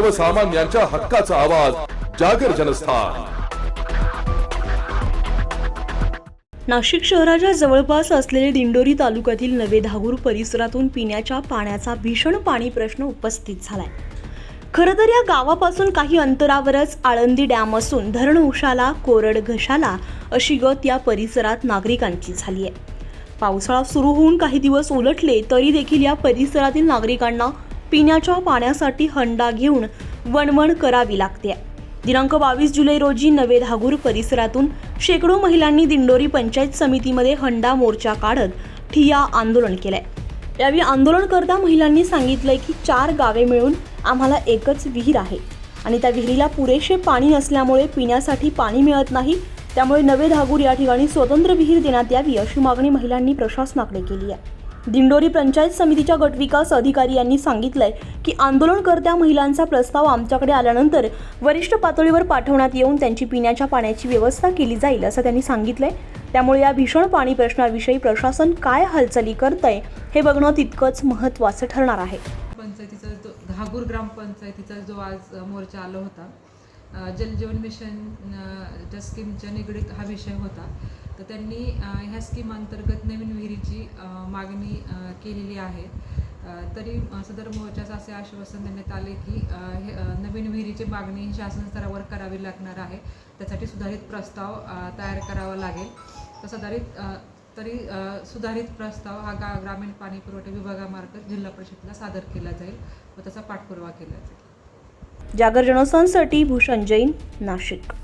सर्वसामान्यांच्या हक्काचा आवाज जागर जनस्थान. नाशिक शहराच्या जवळपास असलेले दिंडोरी तालुक्यातील नवे धागूर परिसरातून पिण्याच्या पाण्याचा भीषण पाणी प्रश्न उपस्थित झालाय. खरं तर या गावापासून काही अंतरावरच आळंदी डॅम असून धरण उशाला कोरड घशाला अशी गत या परिसरात नागरिकांची झाली आहे. पावसाळा सुरू होऊन काही दिवस उलटले तरी देखील या परिसरातील नागरिकांना पिण्याच्या पाण्यासाठी हंडा घेऊन वणवण करावी लागते. दिनांक बावीस जुलै रोजी नवे धागूर परिसरातून शेकडो महिलांनी दिंडोरी पंचायत समितीमध्ये हंडा मोर्चा काढत ठिया आंदोलन केलंय. यावेळी आंदोलनकर्ता महिलांनी सांगितलंय की चार गावे मिळून आम्हाला एकच विहीर आहे आणि त्या विहिरीला पुरेसे पाणी नसल्यामुळे पिण्यासाठी पाणी मिळत नाही त्यामुळे नवे धागूर या ठिकाणी स्वतंत्र विहीर देण्यात यावी अशी मागणी महिलांनी प्रशासनाकडे केली आहे. दिंडोरी पंचायत समितीच्या गटविकास अधिकारी यांनी सांगितलंय की आंदोलनकर्त्या महिलांचा प्रस्ताव आमच्याकडे आल्यानंतर वरिष्ठ पातळीवर पाठवण्यात येऊन त्यांची पिण्याच्या पाण्याची व्यवस्था केली जाईल असं त्यांनी सांगितलंय. त्यामुळे या भीषण पाणी प्रश्नाविषयी प्रशासन काय हालचाली करतंय हे बघणं तितकंच महत्त्वाचं ठरणार आहे. पंचायतीचा जो घागूर ग्रामपंचायतीचा जो आज मोर्चा आला होता जलजीवन मिशन स्कीमच्या निगडीत हा विषय होता. तर त्यांनी ह्या स्कीम अंतर्गत नवीन विहिरीची मागणी केलेली आहे. तरी सदर मोर्चाचं असे आश्वासन देण्यात आले की हे नवीन विहिरीची मागणी शासन स्तरावर करावी लागणार आहे. त्यासाठी सुधारित प्रस्ताव तयार करावा लागेल. तर सुधारित तरी सुधारित प्रस्ताव हा गा ग्रामीण पाणी पुरवठा विभागामार्फत जिल्हा परिषदेला सादर केला जाईल व त्याचा पाठपुरावा केला जाईल. जागर जनसंसाठी भूषण जैन नाशिक.